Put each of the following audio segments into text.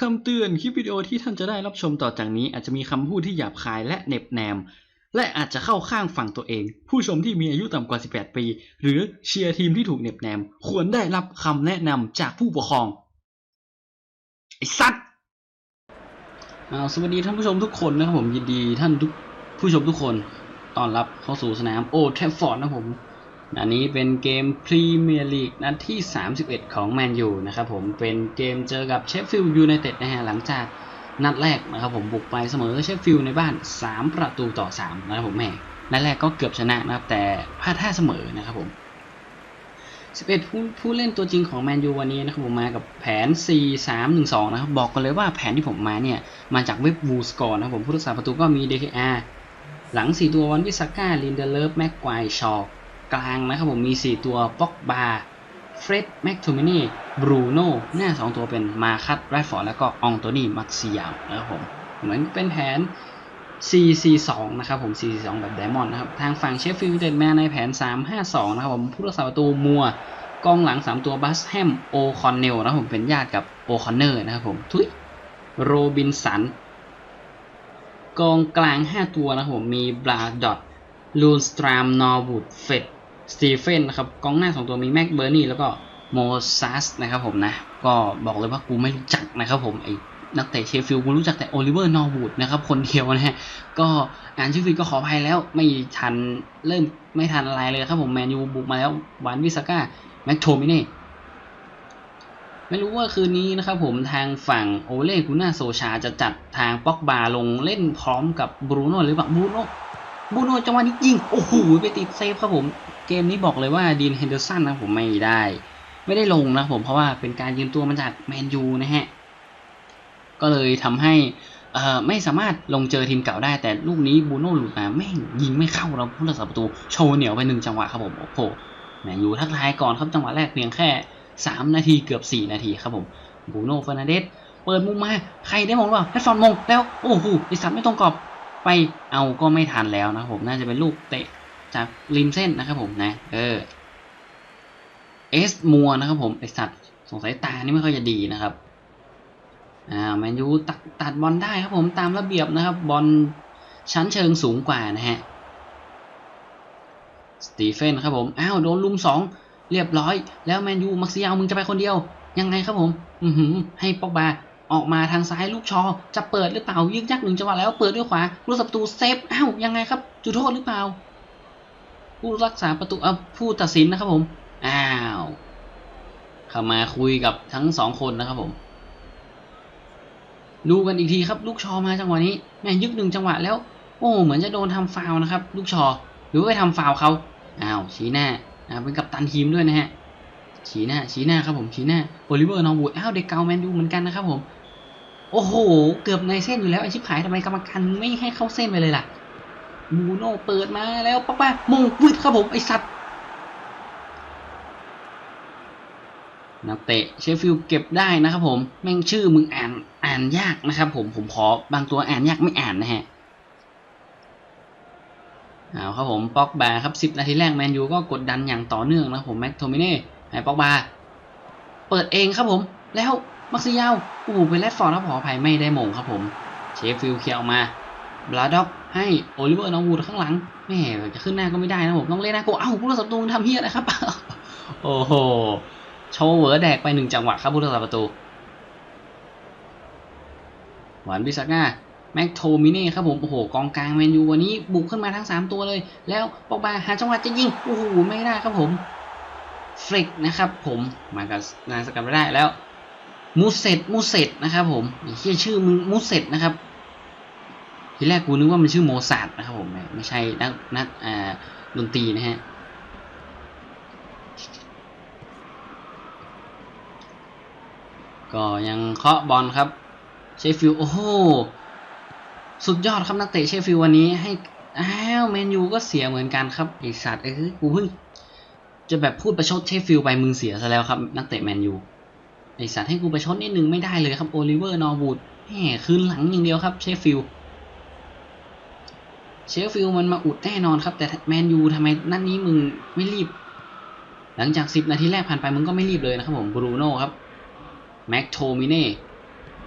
คำเตือนคลิปวิดีโอที่ท่านจะได้รับชมต่อจากนี้อาจจะมีคำพูดที่หยาบคายและเน็บแนม และอาจจะเข้าข้างฝั่งตัวเอง ผู้ชมที่มีอายุต่ำกว่า 18 ปี หรือเชียร์ทีมที่ถูกเน็บแนม ควรได้รับคำแนะนำจากผู้ปกครองไอ้สัตว์อ่าสวัสดีท่านผู้ชมทุกคนนะครับผมยินดีท่านทุกผู้ชมทุกคนต้อนรับเข้าสู่สนามโอแทฟฟอร์ดนะผม อันนี้เป็นเกมพรีเมียร์ลีกนัดที่ 31 ของแมนยูนะครับผมเป็นเกมเจอกับเชฟฟิลด์ยูไนเต็ดนะฮะหลังจากนัดแรกนะครับผมบุกไปเสมอเชฟฟิลด์ในบ้าน 3 ประตูต่อ 3 นะครับผมแม่นัดแรกก็เกือบชนะนะครับแต่พลาดท่าเสมอนะครับผม 11 ผู้ผู้เล่นตัวจริงของแมนยูวันนี้นะครับผมมากับแผน 4-3-1-2 นะครับบอกกันเลยว่าแผนที่ผมมาเนี่ยมาจากเว็บวูสกอร์นะครับผมผู้รักษาประตูก็มี DKR หลัง 4 ตัววันวิสาก้าลินเดเลฟแม็กควายชอ กลางนะครับผมมี 4 ตัวป็อกบาเฟร็ดแม็กทูมินีบรูโน่หน้า 2 ตัวเป็นมาคัตแรดฟอร์ดแล้วก็อองโตนีมักซิยาวนะครับผมเหมือนเป็นแผน 4-4-2 นะครับผม 4-4-2 แบบไดมอนด์นะครับ ทางฝั่งเชฟฟิลด์ยูไนเต็ดมาในแผน 3-5-2 นะครับผมผู้รักษาประตูมัวกองหลัง 3 ตัวบัสแฮมโอคอนเนลนะครับผมเป็นญาติกับโอคอนเนอร์นะครับผมทุยโรบินสันกองกลาง 5 ตัวนะครับผมมีบราดอตลูนสตรามนอร์วูดเฟด สตีเฟนนะครับกองหน้าสองตัวมีแม็กเบอร์นี่แล้วก็โมซัสนะครับผมนะ ก็บอกเลยว่ากูไม่รู้จักนะครับผมไอ้นักเตะเชฟฟิลด์กูรู้จักแต่โอลิเวอร์นอร์วูดนะครับคนเดียวนะฮะก็อ่านชื่อผิดก็ขออภัยแล้วไม่ทันเริ่มไม่ทันอะไรเลยครับผมแมนยูบุกมาแล้ววานวิสก้าแม็กโทมิเน่ไม่รู้ว่าคืนนี้นะครับผมทางฝั่งโอเล่กุน่าโซชาจะจัดทางป็อกบาลงเล่นพร้อมกับบรูโน่หรือเปล่าบรูโน่บูโน่จังหวะนี้ยิงโอ้โหไปติดเซฟครับผม เกมนี้บอกเลยว่าดีนเฮนเดอร์สันนะผมไม่ได้ ไม่ได้ลงนะผมเพราะว่าเป็นการยืมตัวมาจากแมนยูนะฮะ ก็เลยทำให้เอ่อไม่สามารถลงเจอทีมเก่าได้ แต่ลูกนี้บูโน่หลุดมาแม่งยิงไม่เข้าเราผู้รักษาประตูโชว์เหนียวไปหนึ่งจังหวะครับผมโอ้โหแมนยูทักทายก่อนครับจังหวะแรกเพียงแค่ 3 นาทีเกือบ 4 นาทีครับผมบูโน่เฟอร์นันเดสเปิดมุมมาใครได้มงหรือเปล่าแฮตฟอนมงแล้ว โอ้โหไอสัตว์ไม่ตรงกรอบไปเอาก็ไม่ทันแล้วนะผมน่าจะเป็นลูกเตะ จากริมเส้นนะครับผมนะ เออเอสมัวนะครับผมไอสัตว์สงสัยตานี่ไม่ค่อยจะดีนะครับอ่าแมนยูตัดตัดบอลได้ครับผมตามระเบียบนะครับ บอลชั้นเชิงสูงกว่านะฮะสตีเฟนครับผมอ้าวโดนลุมสองเรียบร้อย แล้วแมนยูมักซิยาวมึงจะไปคนเดียว ยังไงครับผม อือหือ ให้ปอกบาออกมาทางซ้ายลูกชอ จะเปิดหรือเปล่ายึกยักหนึ่งจังหวะแล้วเปิดด้วยขวาผู้รักษาประตูเซฟอ้าวยังไงครับจุดโทษหรือเปล่า ผู้รักษาประตูผู้ตัดสินนะครับผม อ้าว เข้ามาคุยกับทั้งสองคนนะครับผม ดูกันอีกทีครับ ลูกชอมาจังหวะนี้แม่ยึกหนึ่งจังหวะแล้ว โอ้เหมือนจะโดนทำฟาวนะครับ ลูกชอ หรือว่าไปทำฟาวเขาอ้าวชี้หน้าอ่าเป็นกัปตันทีมด้วยนะฮะชี้หน้าชี้หน้าครับผมชี้หน้าโอลิเวอร์นอร์วูดอ้าวเด็กเกาแมนยูเหมือนกันนะครับผมโอ้โห เกือบในเส้นอยู่แล้วไอชิบหายทำไมกรรมการไม่ให้เข้าเส้นไปเลยล่ะ บูโน่เปิดมาแล้วป๊อกป้ามงวืดครับผมไอสัตว์นักเตะเชฟฟิลเก็บได้นะครับผมแม่งชื่อมึงอ่านอ่านยากนะครับผมผมขอบางตัวอ่านยากไม่อ่านนะฮะเอาครับผมป็อกบาครับ 10 นาทีแรกแมนยูก็กดดันอย่างต่อเนื่องนะผมแม็กโทมิเน่ให้ป็อกบาเปิดเองครับผม แล้วมักซิยาวโอ้เป็นแรดฟอร์ดครับขออภัยไม่ได้มงครับผม เชฟฟิลเคลียออกมาบลาด็อก ให้โอลิเวอร์นอร์วูดข้างหลังแม่จะขึ้นหน้าก็ไม่ได้นะผมต้องเล่นหน้าโกเอ้าผู้รักษาประตูทำเฮียนะครับ โอ้โห โชว์เวอร์แดกไปหนึ่งจังหวะครับผู้รักษาประตู หวานบิซาก้าแม็กโทมิเน่ครับผม โอ้โห กองกลางแมนยูวันนี้บุกขึ้นมาทั้ง 3 ตัวเลย แล้วปอกบาหาจังหวะจะยิง โอ้โห ไม่ได้ครับผมเฟลิกนะครับผมมากับนานสกัดไม่ได้แล้วมูเซตมูเซตนะครับผมเฮียชื่อมึงมูเซตนะครับ ทีแรกกูนึกว่ามันชื่อโมซาร์ทนะครับผมไม่ใช่นักนักดนตรีนะฮะก็ยังเคาะบอลครับเชฟฟิลโอ้โหสุดยอดครับนักเตะเชฟฟิลวันนี้ให้อ้าวแมนยูก็เสียเหมือนกันครับไอสัตว์เอ้ยกูเพิ่งจะแบบพูดประชดเชฟฟิลไปมึงเสียซะแล้วครับนักเตะแมนยูไอสัตว์ให้กูประชดนิดนึงไม่ได้เลยครับโอลิเวอร์นอร์วูดแหมคืนหลังอย่างเดียวครับเชฟฟิลด์ เชฟฟิลมันมาอุดแน่นอนครับ แต่แมนยูทำไมนั่นนี้มึงไม่รีบ หลังจาก 10 นาทีแรกผ่านไปมึงก็ไม่รีบเลยนะครับผมบรูโน่ครับแม็กโทมิเน่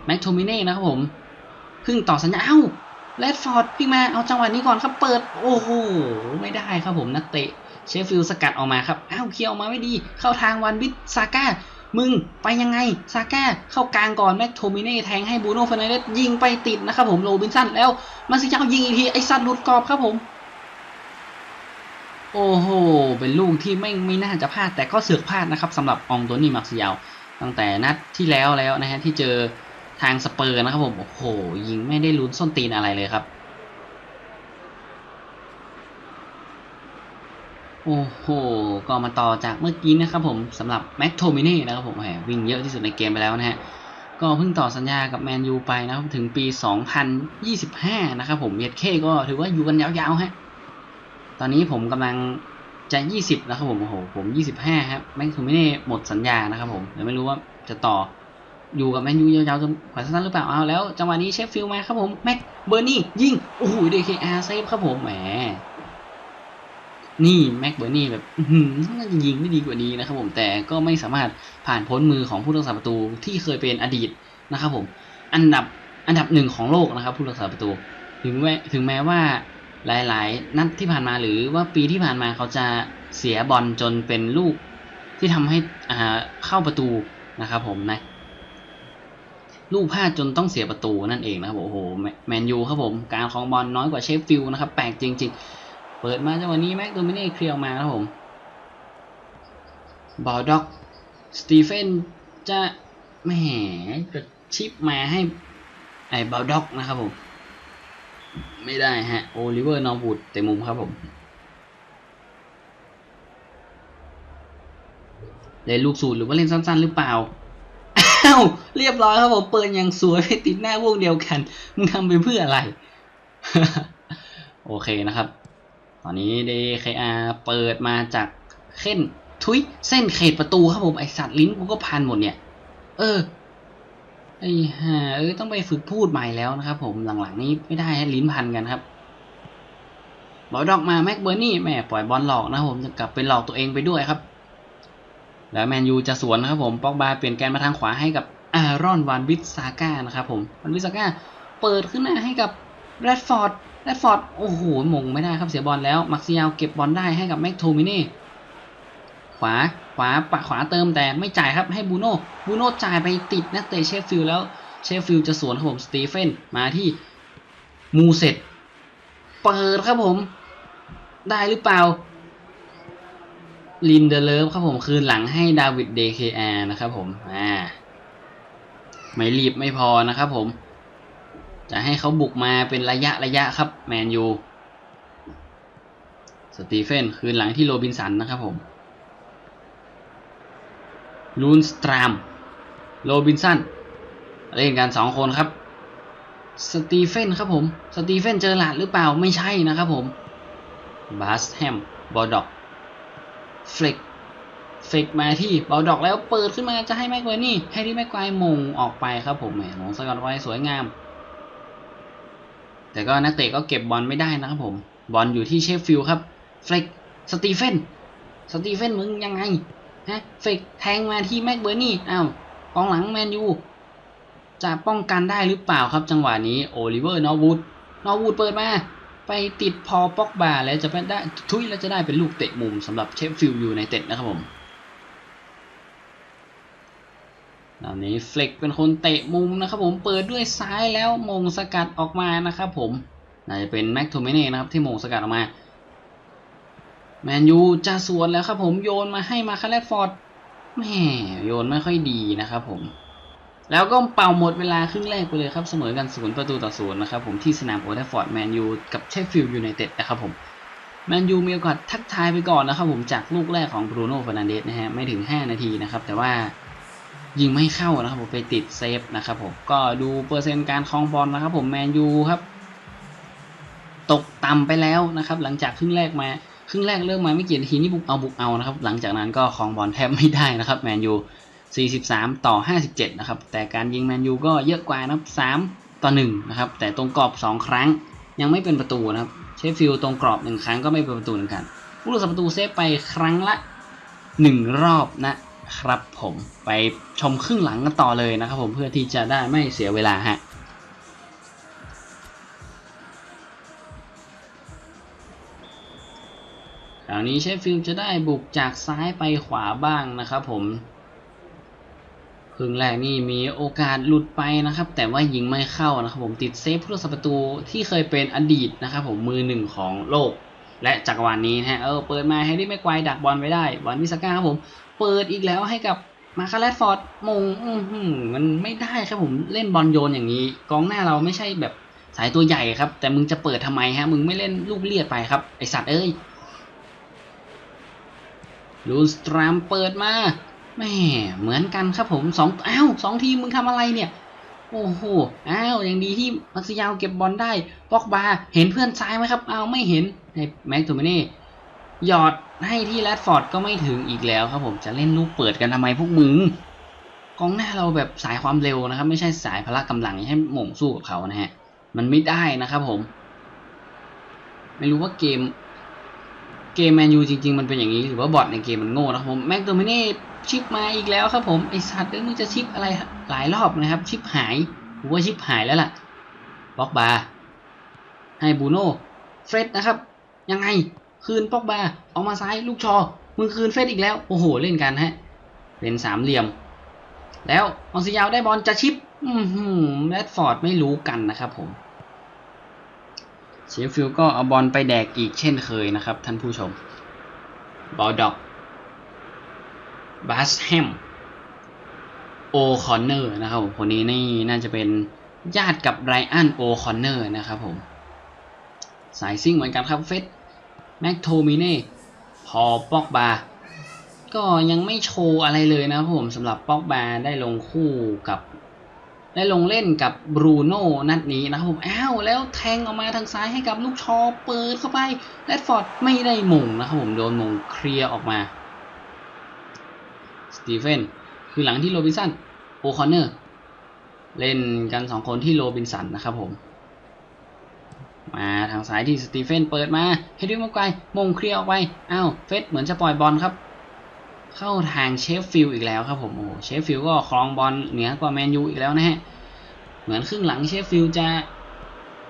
แม็กโทมิเน่นะครับผมเพิ่งต่อสัญญาเอ้าแรดฟอร์ดพี่มาเอาจังหวะนี้ก่อนครับเปิด โอ้โหไม่ได้ครับผมนักเตะเชฟฟิลสกัดออกมาครับอ้าวเคียร์ออกมาไม่ดี เข้าทางวันบิสซาก้า มึงไปยังไงซาก้าเข้ากลางก่อนแม็กโทมิเน่แทงให้บูโน่เฟรนเดสยิงไปติดนะครับผมโรบินสันแล้วมาซิยาวยิงอีกทีไอซัดหลุดกรอบครับผม โอ้โห เป็นลูกที่ไม่ไม่น่าจะพลาดแต่ก็เสือกพลาดนะครับสำหรับองโตนี่มาร์ซิยาวตั้งแต่นัดที่แล้วแล้วนะฮะที่เจอทางสเปอร์นะครับผมโอ้โหยิงไม่ได้ลุ้นส้นตีนอะไรเลยครับ โอ้โห ก็มาต่อจากเมื่อกี้นะครับผมสำหรับแม็กโทมินี่นะครับผมแหมวิ่งเยอะที่สุดในเกมไปแล้วนะฮะ ก็เพิ่งต่อสัญญากับแมนยูไปนะครับถึงปี 2025 นะครับผมเยดเคก็ถือว่าอยู่กันยาวๆฮะ ตอนนี้ผมกำลังจะ 20 นะครับผม โอ้โห ผม 25 ครับแม็กโทมินี่หมดสัญญานะครับผมเดี๋ยวไม่รู้ว่าจะต่ออยู่กับแมนยูยาวๆจนกว่าสั้นหรือเปล่าเอาแล้วจังหวะนี้เชฟฟิลมาครับผมแม็กเบอร์นี่ยิง โอ้โหเดคอาร์เซฟครับผมแหม นี่แม็กเบอร์นี่แบบน่าจะยิงได้ดีกว่านี้นะครับผมแต่ก็ไม่สามารถผ่านพ้นมือของผู้รักษาประตูที่เคยเป็นอดีตนะครับผมอันดับอันดับหนึ่งของโลกนะครับ ผู้รักษาประตู ถึงแม้ถึงแม้ว่าหลาย ๆ นัดที่ผ่านมาหรือว่าปีที่ผ่านมาเขาจะเสียบอลจนเป็นลูกที่ทำให้อ่าเข้าประตูนะครับผมนะลูกพลาดจนต้องเสียประตูนั่นเองนะครับโอ้โหแมนยูครับผม การครองบอลน้อยกว่าเชฟฟิลด์นะครับแปลกจริง ๆ เปิดมาจังหวะนี้แม็กโดมิเน่เคลียร์ออกมาครับผมบอลด็อกสตีเฟนจะแหมจะชิปมาให้ไอ้บอลด็อกนะครับผม ไม่ได้ฮะโอลิเวอร์นอร์วูดเตะมุมครับผมเล่นลูกสูตรหรือว่าเล่นสั้นๆหรือเปล่าอ้าวเรียบร้อยครับผมเปิดอย่างสวยไปติดหน้าวงเดียวกันมึงทำไปเพื่ออะไร โอเคนะครับ ตอนนี้ DKR เปิดมาจากเส้นทุยเส้นเขตประตูครับผมไอสัตว์ลิ้นกูก็พันหมดเนี่ย เออไอ้ห่าเอ้ยต้องไปฝึกพูดใหม่แล้วนะครับผมหลังๆนี้ไม่ได้ลิ้นพันกันครับบอลดอกมาแม็กเบอร์นี่แม่ปล่อยบอลหลอกนะครับผมจะกลับไปหลอกตัวเองไปด้วยครับ แล้วแมนยูจะสวนนะครับผมปอกบาเปลี่ยนแกนมาทางขวาให้กับอารอนวานวิสซาก้านะครับผมวานวิสซาก้าเปิดขึ้นหน้าให้กับแรดฟอร์ด แรดฟอร์ดโอ้โหมงไม่ได้ครับเสียบอลแล้วมักซิยาวเก็บบอลได้ให้กับแม็กโทมินี่ขวาขวาปะขวาเติมแต่ไม่จ่ายครับให้บูโน่บูโน่จ่ายไปติดนักเตะเชฟฟิลแล้วเชฟฟิลจะสวนครับผมสตีเฟนมาที่มูเซตเปิดครับผมได้หรือเปล่าลินเดเลฟครับผมคืนหลังให้ดาวิดเดเคอานะครับผมอ่าไม่รีบไม่พอนะครับผม จะให้เขาบุกมาเป็นระยะระยะครับแมนยูสตีเฟนคืนหลังที่โรบินสันนะครับผมลูนสตรามโรบินสันเล่นกันสองคนครับสตีเฟนครับผมสตีเฟนเจอหลาดหรือเปล่าไม่ใช่นะครับผมบาสแฮมบอลดอกเฟลิกเฟลิกมาที่บอลดอกแล้วเปิดขึ้นมาจะให้แม็กไวนี่ให้ที่แม็กไวมงออกไปครับผมแหมมงสกัดไว้สวยงาม แต่ก็นักเตะก็เก็บบอลไม่ได้นะครับผม บอลอยู่ที่เชฟฟิลด์ครับ เฟลกสตีเฟน สตีเฟนมึงยังไงฮะเฟลกแทงมาที่แม็กเบอร์นี่อ้าวกองหลังแมนยูจะป้องกันได้หรือเปล่าครับจังหวะนี้โอลิเวอร์นอวูดนอวูดเปิดมา ไปติดพอป็อกบาแล้วจะไปได้ทุยแล้วจะได้เป็นลูกเตะมุมสำหรับเชฟฟิลด์ยูไนเต็ดนะครับผม ตอนนี้เฟล็กเป็นคนเตะมุมนะครับผมเปิดด้วยซ้ายแล้วมงสกัดออกมานะครับผมน่าจะเป็นแม็กโทเมเน่นะครับที่มงสกัดออกมาแมนยูจะสวนแล้วครับผมโยนมาให้มาคาร์เลฟอร์ดแหมโยนไม่ค่อยดีนะครับผม แล้วก็เป่าหมดเวลาครึ่งแรกไปเลยครับเสมอกันศูนย์ประตูต่อศูนย์นะครับผมที่สนามโอเทฟฟอร์ดแมนยูกับเชฟฟิลด์ยูไนเต็ดนะครับผมแมนยูมีโอกาสทักทายไปก่อนนะครับผมจากลูกแรกของบรูโน่ฟานันเดสนะฮะไม่ถึง 5 นาทีนะครับแต่ว่า ยิงไม่เข้านะครับผมไปติดเซฟนะครับผมก็ดูเปอร์เซ็นต์การครองบอลนะครับผมแมนยูครับตกต่ำไปแล้วนะครับ หลังจากครึ่งแรกมาครึ่งแรกเริ่มมาไม่กี่นาทีนี่บุกเอาบุกเอานะครับ หลังจากนั้นก็ครองบอลแทบไม่ได้นะครับแมนยู 43 ต่อ 57 นะครับ แต่การยิงแมนยูก็เยอะกว่านะครับ 3 ต่อ 1 นะครับ แต่ตรงกรอบ 2 ครั้งยังไม่เป็นประตูนะครับ เชฟฟิลด์ตรงกรอบ 1 ครั้งก็ไม่เป็นประตูเหมือนกันผู้รักษาประตูเซฟไปครั้งละ 1 รอบนะ ครับผมไปชมครึ่งหลังกันต่อเลยนะครับผมเพื่อที่จะได้ไม่เสียเวลาฮะคราวนี้เชฟฟิลจะได้บุกจากซ้ายไปขวาบ้างนะครับผมครึ่งแรกนี่มีโอกาสหลุดไปนะครับ แต่ว่ายิงไม่เข้านะครับผมติดเซฟผู้รักษาประตูที่เคยเป็นอดีตนะครับผมมือหนึ่งของโลก และจักรวาลนี้นะฮะเออเปิดมาให้ได้ไม่ไกวดักบอลไว้ได้บอลวิสก้าครับผม เปิดอีกแล้วให้กับมาคาแร์ลฟอร์ดมงมันไม่ได้ครับผมเล่นบอลโยนอย่างนี้ กองหน้าเราไม่ใช่แบบสายตัวใหญ่ครับ แต่มึงจะเปิดทำไมฮะ มึงไม่เล่นลูกเลียดไปครับไอสัตว์เอ้ยลูนสตรามเปิดมาแม่เหมือนกันครับผมสองอ้าวสองทีมมึงทำอะไรเนี่ย โอ้โหอ้าวอย่างดีที่มักซิยาวเก็บบอลได้ปอกบาเห็นเพื่อนซ้ายไหมครับอ้าวไม่เห็น ให้แม็กโทมิเน่หยอดให้ที่แรดฟอร์ดก็ไม่ถึงอีกแล้วครับผมจะเล่นลูกเปิดกันทำไมพวกมึงกองหน้าเราแบบสายความเร็วนะครับ ไม่ใช่สายพละกำลังให้หม่งสู้กับเขานะฮะมันไม่ได้นะครับผม ไม่รู้ว่าเกมเกมแมนยูจริง ๆ มันเป็นอย่างนี้หรือว่าบอทในเกมมันโง่นะครับผมแม็กโดมิเน่ชิปมาอีกแล้วครับผมไอสัตว์เอ้ยมึงจะชิปอะไรหลายรอบนะครับ ชิปหายผมว่าชิปหายแล้วล่ะบล็อกบาร์ให้บูโน่เฟรดนะครับ ยังไง คืนปอกบาออกมาซ้ายลูกชอมึงคืนเฟรดอีกแล้ว โอ้โห เล่นกันฮะ เป็นสามเหลี่ยม แล้วอองซิยาวได้บอลจะชิป อือหือแรดฟอร์ดไม่รู้กันนะครับผมเชฟฟิลก็เอาบอลไปแดกอีกเช่นเคยนะครับ ท่านผู้ชม บอลด็อกบัสแฮมโอคอนเนอร์นะครับผมคนนี้นี่น่าจะเป็นญาติกับไรอันโอคอนเนอร์นะครับผม สายซิ่งเหมือนกันครับเฟสแม็กโทมิเน่พอปอกบา ก็ยังไม่โชว์อะไรเลยนะครับผมสำหรับปอกบาได้ลงคู่กับ ได้ลงเล่นกับบรูโน่นัดนี้นะครับผมอ้าวแล้วแทงออกมาทางซ้ายให้กับลูกชอเปิดเข้าไปแรดฟอร์ดไม่ได้มงนะครับผมโดนมงเคลียร์ออกมาสตีเฟนคือหลังที่โรบินสันโอคอนเนอร์เล่นกันสองคนที่โรบินสันนะครับผม มาทางซ้ายที่สตีเฟนเปิดมาให้ด้วยมาไกลมงเคลียร์ออกไปอ้าวเฟสเหมือนจะปล่อยบอลครับ เข้าทางเชฟฟิลด์อีกแล้วครับผมโอ้เชฟฟิลด์ก็ครองบอลเหนือกว่าแมนยูอีกแล้วนะฮะเหมือนครึ่งหลังเชฟฟิลด์จะ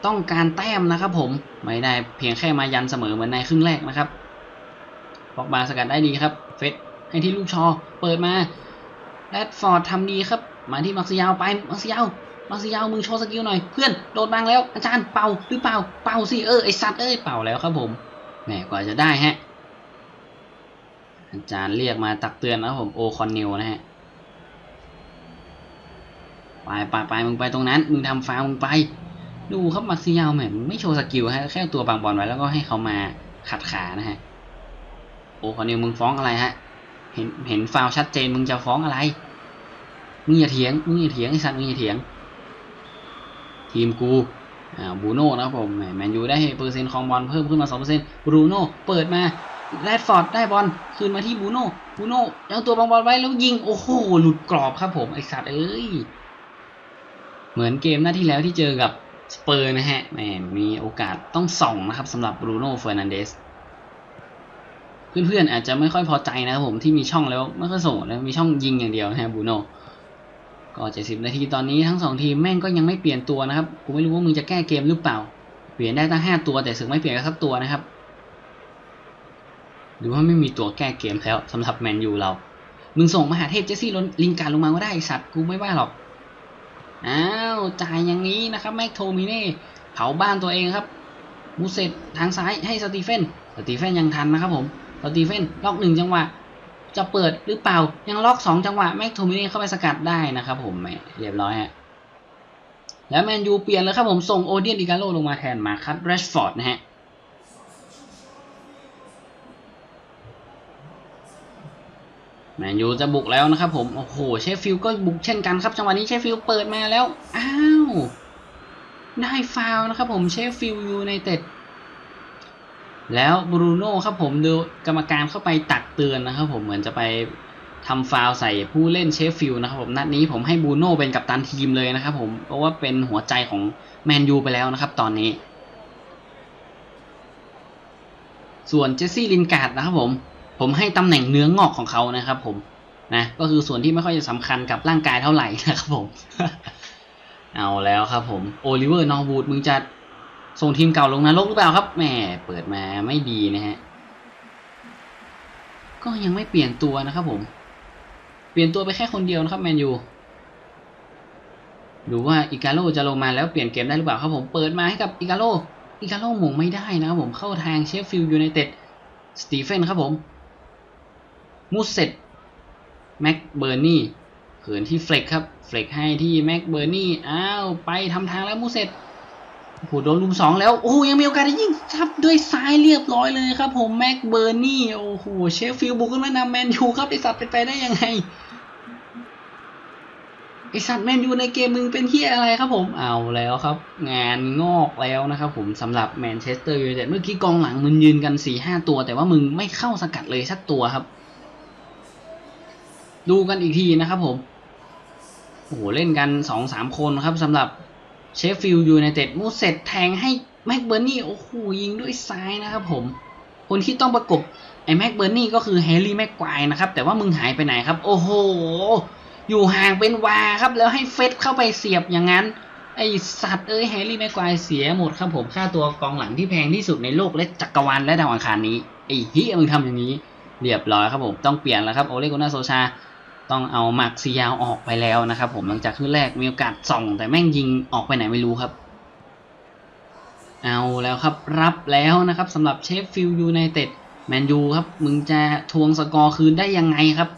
ต้องการแต้มนะครับผมไม่ได้เพียงแค่มายันเสมอเหมือนในครึ่งแรกนะครับปอกบาสกัดได้ดีครับเฟสให้ที่ลูกชอเปิดมาแรดฟอร์ดทำดีครับ มาที่มักซิยาวไปมักซิยาว มักซิยาวมึงโชว์สกิลหน่อยเพื่อนโดดบังแล้วอาจารย์เป่าหรือเป่าเป่าสิเออไอสัตว์เอ้ยเป่าแล้วครับผมแหมกว่าจะได้ฮะอาจารย์เรียกมาตักเตือนนะผมโอคอนเนลนะฮะไปไปไปมึงไปตรงนั้นมึงทำฟาวล์มึงไป ดูครับมักซิยาวแหมมึงไม่โชว์สกิลฮะแค่ตัวบางบอลไว้แล้วก็ให้เขามาขัดขานะฮะโอคอนเนลมึงฟ้องอะไรฮะเห็นเห็นฟาวชัดเจนมึงจะฟ้องอะไรมึงอย่าเถียงมึงอย่าเถียงไอ้สัตว์มึงอย่าเถียง ทีมกูอ่าบูโน่นะครับผมแมนยูได้เปอร์เซ็นต์ของบอลเพิ่มขึ้นมา2%บรูโน่เปิดมาแรดฟอร์ดได้บอลคืนมาที่บูโน่บูโน่ยังตัวบางบอลไว้แล้วยิง โอ้โห หลุดกรอบครับผม ไอสัตว์เอ้ย เหมือนเกมหน้าที่แล้วที่เจอกับสเปอร์นะฮะแหมมีโอกาสต้องส่องนะครับสำหรับบรูโน่เฟอร์นันเดสเพื่อนๆอาจจะไม่ค่อยพอใจนะครับผมที่มีช่องแล้วไม่ค่อยส่งแล้วมีช่องยิงอย่างเดียวนะฮะบูโน่ ก็เจ็ดสิบนาทีตอนนี้ทั้งสองทีมแม่งก็ยังไม่เปลี่ยนตัวนะครับกูไม่รู้ว่ามึงจะแก้เกมหรือเปล่า เปลี่ยนได้ตั้งห้าตัวแต่สึกไม่เปลี่ยนสักตัวนะครับหรือว่าไม่มีตัวแก้เกมแล้วสำหรับแมนยูเรา มึงส่งมหาเทพเจสซี่ลินการลงมาก็ได้สัตว์กูไม่ว่าหรอก อ้าวจ่ายอย่างนี้นะครับแม็กโทมิเน่เผาบ้านตัวเองครับมูเซตทางซ้ายให้สตีเฟน สตีเฟนยังทันนะครับผม สตีเฟนล็อกหนึ่งจังหวะ จะเปิดหรือเปล่า ยังล็อกสองจังหวะแม็กโทมิเน่เข้าไปสกัดได้นะครับผมแหมเรียบร้อยฮะแล้วแมนยูเปลี่ยนเลยครับผมส่งโอเดียนดิกาโลลงมาแทนมาคัตแรชฟอร์ดนะฮะแมนยูจะบุกแล้วนะครับผมโอ้โหเชฟฟิลก็บุกเช่นกันครับจังหวะนี้เชฟฟิลเปิดมาแล้วอ้าวได้ฟาวนะครับผมเชฟฟิลยูไนเต็ด แล้วบรูโน่ครับผมดูกรรมการเข้าไปตักเตือนนะครับผมเหมือนจะไปทำฟาวใส่ผู้เล่นเชฟฟิลด์นะครับผมนัดนี้ผมให้บรูโน่เป็นกัปตันทีมเลยนะครับผมเพราะว่าเป็นหัวใจของแมนยูไปแล้วนะครับตอนนี้ ส่วนเจสซี่ลินการ์ดนะครับผม ผมให้ตำแหน่งเนื้องอกของเขานะครับผมนะก็คือส่วนที่ไม่ค่อยจะสำคัญกับร่างกายเท่าไหร่นะครับผม เอาแล้วครับผมโอลิเวอร์นอร์วูดมึงจะ ส่งทีมเก่าลงนรกหรือเปล่าครับแหมเปิดมาไม่ดีนะฮะก็ยังไม่เปลี่ยนตัวนะครับผม เปลี่ยนตัวไปแค่คนเดียวนะครับแมนยูดูว่าอิกาโลจะลงมาแล้วเปลี่ยนเกมได้หรือเปล่าครับผมเปิดมาให้กับอิกาโลอิกาโลหม่งไม่ได้นะครับผมเข้าทางเชฟฟิลด์ยูไนเต็ดสตีเฟนครับผมมูสเซตแม็กเบอร์นี่เขินที่เฟล็กครับเฟล็กให้ที่แม็กเบอร์นี่อ้าวไปทำทางแล้วมูสเซต โอ้โหโดนลุมสองแล้วโอ้ยังมีโอกาสได้ยิงทับด้วยซ้ายเรียบร้อยเลยครับ ผมแม็กเบอร์นี่โอ้โหเชฟฟิลด์บุกขึ้นมานำแมนยูครับไอสัตว์เป็นไปได้ยังไงไอสัตว์แมนยูในเกมมึงเป็นที่อะไรครับผมเอาแล้วครับ งานงอกแล้วนะครับผมสำหรับแมนเชสเตอร์ยูไนเต็ดเมื่อกี้กองหลังมึงยืนกัน4ี่ห้าตัว แต่ว่ามึงไม่เข้าสกัดเลยสักตัวครับ ดูกันอีกทีนะครับผมโอ้โหเล่นกัน2องสามคนครับสำหรับ เชฟฟิลด์ยูไนเต็ดมูเซตแทงให้แม็กเบอร์นี่โอ้โหยิงด้วยซ้ายนะครับผม คนที่ต้องประกบไอ้แม็กเบอร์นี่ก็คือแฮร์รี่แม็กควายนะครับ แต่ว่ามึงหายไปไหนครับ โอ้โห อยู่ห่างเป็นวาครับ แล้วให้เฟสเข้าไปเสียบอย่างนั้น ไอสัตว์เอ้ยแฮร์รี่แม็กควายเสียหมดครับผมค่าตัวกองหลังที่แพงที่สุดในโลกและจักรวาลและดาวอังคารนี้ไอ้เฮียมึงทำอย่างนี้ เรียบร้อยครับผมต้องเปลี่ยนแล้วครับโอเลกุนาโซชา ต้องเอามาร์คซิยาวออกไปแล้วนะครับ ผมหลังจากครึ่งแรกมีโอกาสส่อง แต่แม่งยิงออกไปไหนไม่รู้ครับ เอาแล้วครับรับแล้วนะครับสำหรับเชฟฟิลด์ยูไนเต็ดแมนยูครับ มึงจะทวงสกอร์คืนได้ยังไงครับ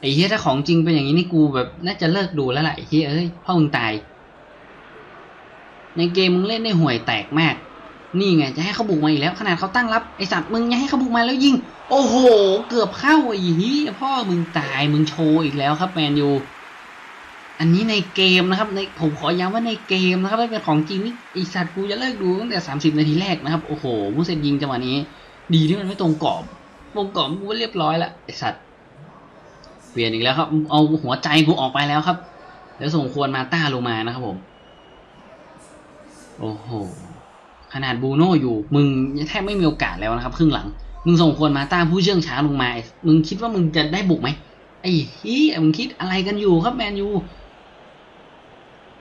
ไอ้เฮียถ้าของจริงเป็นอย่างนี้นี่กูแบบน่าจะเลิกดูแล้วแหละไอ้เฮียเอ้ยพ่อมึงตาย ในเกมมึงเล่นได้ห่วยแตกมาก นี่ไงจะให้เขาบุกมาอีกแล้ว ขนาดเขาตั้งรับไอสัตว์มึงยังให้เขาบุกมาแล้วยิง โอ้โห เกือบเข้าไอ้เฮียพ่อมึงตายมึงโชว์อีกแล้วครับแมนยูอันนี้ในเกมนะครับในผมขอย้ำว่าในเกมนะครับไม่เป็นของจริงนี่ไอสัตว์กูจะเลิกดูตั้งแต่ 30 นาทีแรกนะครับโอ้โหมูเซตยิงจังหวะนี้ ดีที่มันไม่ตรงกรอบตรงกรอบกูเรียบร้อยละไอสัตว์เปลี่ยนอีกแล้วครับ เอาหัวใจกูออกไปแล้วครับ แล้วส่งควรมาต้าลงมานะครับผม โอ้โห ขนาดบูโน่อยู่ มึงแทบไม่มีโอกาสแล้วนะครับครึ่งหลัง มึงส่งควรมาต้าผู้เชื่องช้าลงมา มึงคิดว่ามึงจะได้บุกไหมไอ้ฮีมึงคิดอะไรกันอยู่ครับแมนยู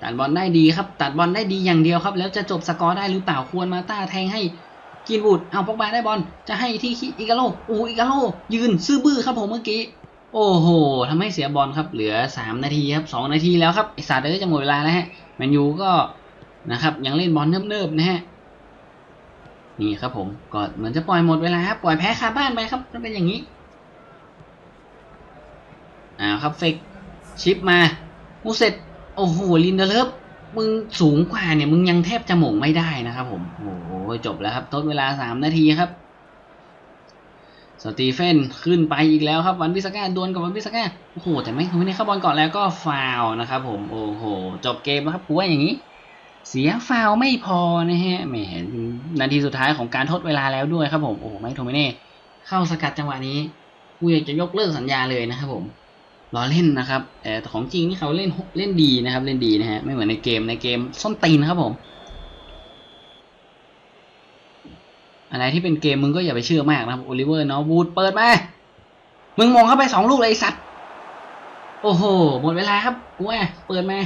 ตัดบอลได้ดีครับ ตัดบอลได้ดีอย่างเดียวครับ แล้วจะจบสกอร์ได้หรือเปล่าควรมาต้าแทงให้กินบูดเอาปอกบาได้บอลจะให้ที่อิกาโลอูอิกาโลยืนซื่อบื้อครับผมเมื่อกี้โอ้โหทำให้เสียบอลครับ เหลือ 3 นาทีครับ 2 นาทีแล้วครับไอสัตว์เอ้ยจะหมดเวลาแล้วฮะแมนยูก็นะครับยังเล่นบอลเนิบๆนะฮะ นี่ครับผมก็เหมือนจะปล่อยหมดเวลาครับปล่อยแพ้คาบ้านไปครับมันเป็นอย่างนี้อ่าครับเฟกชิปมามูเสร็จโอ้โหลินเดเลฟมึงสูงกว่าเนี่ยมึงยังแทบจะหม่งไม่ได้นะครับผมโอ้โหจบแล้วครับทดเวลา3นาทีครับสตีเฟนขึ้นไปอีกแล้วครับวันพิสก้าดวลกับวันพิสก้าโอ้โหแต่ไม่ไม่ได้เข้าบอลก่อนแล้วก็ฟาวนะครับผมโอ้โหจบเกมแล้วครับกูว่าอย่างนี้ เสียฟาวไม่พอนะฮะแหมนาทีสุดท้ายของการทดเวลาแล้วด้วยครับผมโอ้ไม่โทม่เน่เข้าสกัดจังหวะนี้กูอยากจะยกเลิกสัญญาเลยนะครับผมล้อเล่นนะครับแต่ของจริงนี่เขาเล่นเล่นดีนะครับ เล่นดีนะฮะไม่เหมือนในเกมในเกมส้นตีนนะครับผม อะไรที่เป็นเกมมึงก็อย่าไปเชื่อมากนะครับโอลิเวอร์เนอวูดเปิดมามึงมองเข้าไปสองลูกเลยไอสัตว์โอ้โหหมดเวลาครับกูว่าเปิดมา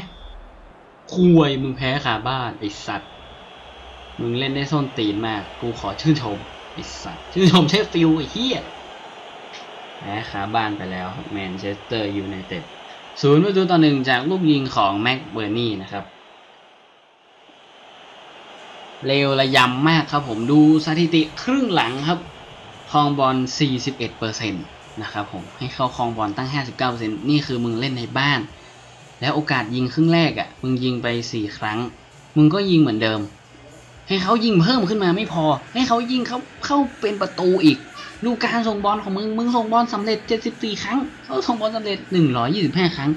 คุยมึงแพ้ขาบ้านไอสัตว์ มึงเล่นได้ส้นตีนมาก กูขอชื่นชมไอสัตว์ ชื่นชมเชฟฟิลไอเฮียแพ้ขาบ้านไปแล้วแมนเชสเตอร์ยูไนเต็ดศูนย์ประตูต่อหนึ่งจากลูกยิงของแม็กเบอร์นี่นะครับเร็วระยำมากครับผมดูสถิติครึ่งหลังครับครองบอล 41%นะครับผมให้เข้าครองบอลตั้ง 59%นี่คือมึงเล่นในบ้าน แล้วโอกาสยิงครึ่งแรกอะ่ะ มึงยิงไป4ครั้ง มึงก็ยิงเหมือนเดิม ให้เขายิงเพิ่มขึ้นมาไม่พอ ให้เขายิงเขาเข้าเป็นประตูอีก ดูการส่งบอลของมึง มึงส่งบอลสำเร็จ74ครั้ง เขาส่งบอลสำเร็จ125ครั้ง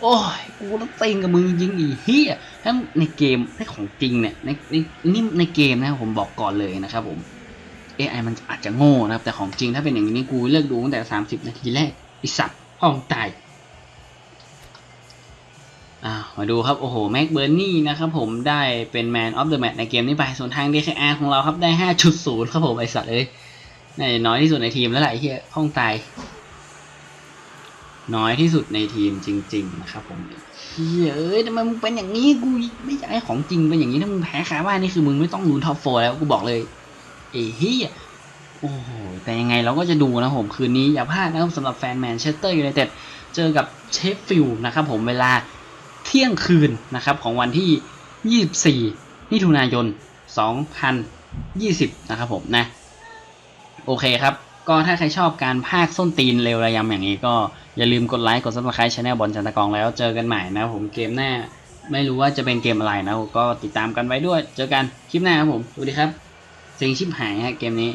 โอ้ย กูต้องเต็งกับมึงจริงอีเฮียถ้าในเกมถ้าของจริงเนี่ยในในนี่ในเกมนะครับผมบอกก่อนเลยนะครับผม AI มันอาจจะโง่นะครับ แต่ของจริงถ้าเป็นอย่างนี้กูเลิกดูตั้งแต่30นาทีแรกไอสัตว์ห้องตาย อ่ามาดูครับ โอ้โห แม็กเบอร์นี่นะครับผมได้เป็น Man of the Match ในเกมนี้ไป ส่วนทาง DKR ของเราครับได้ 5.0 ครับผมไอสัตว์เอ้ยน่าจะน้อยที่สุดในทีมแล้วแหละไอ้เหี้ยห้องตาย น้อยที่สุดในทีมจริง ๆ นะครับผมเฮ้ยเอ้ยทำไมมึงเป็นอย่างนี้กูไม่อยากให้ของจริงเป็นอย่างนี้ถ้ามึงแพ้คาบ้านนี่คือมึงไม่ต้องลุ้นท็อปโฟแล้วกูบอกเลยเอ้เฮียโอ้โหแต่ยังไงเราก็จะดูนะผมคืนนี้อย่าพลาดนะครับสำหรับแฟนแมนเชสเตอร์ยูไนเต็ดเจอกับเชฟฟิลด์นะครับผมเวลา เที่ยงคืนนะครับของวันที่ 24 มิถุนายน 2020 นะครับผมนะ โอเคครับ ก็ถ้าใครชอบการพากส้นตีนเร็วระยำอย่างนี้ก็อย่าลืมกดไลค์ กดซับสไครต์ช anel บอลจันตะกองแล้วเจอกันใหม่นะครับผมเกมหน้าไม่รู้ว่าจะเป็นเกมอะไรนะก็ติดตามกันไว้ด้วย เจอกันคลิปหน้าครับผมสวัสดีครับเซ็งชิบหายฮะเกมนี้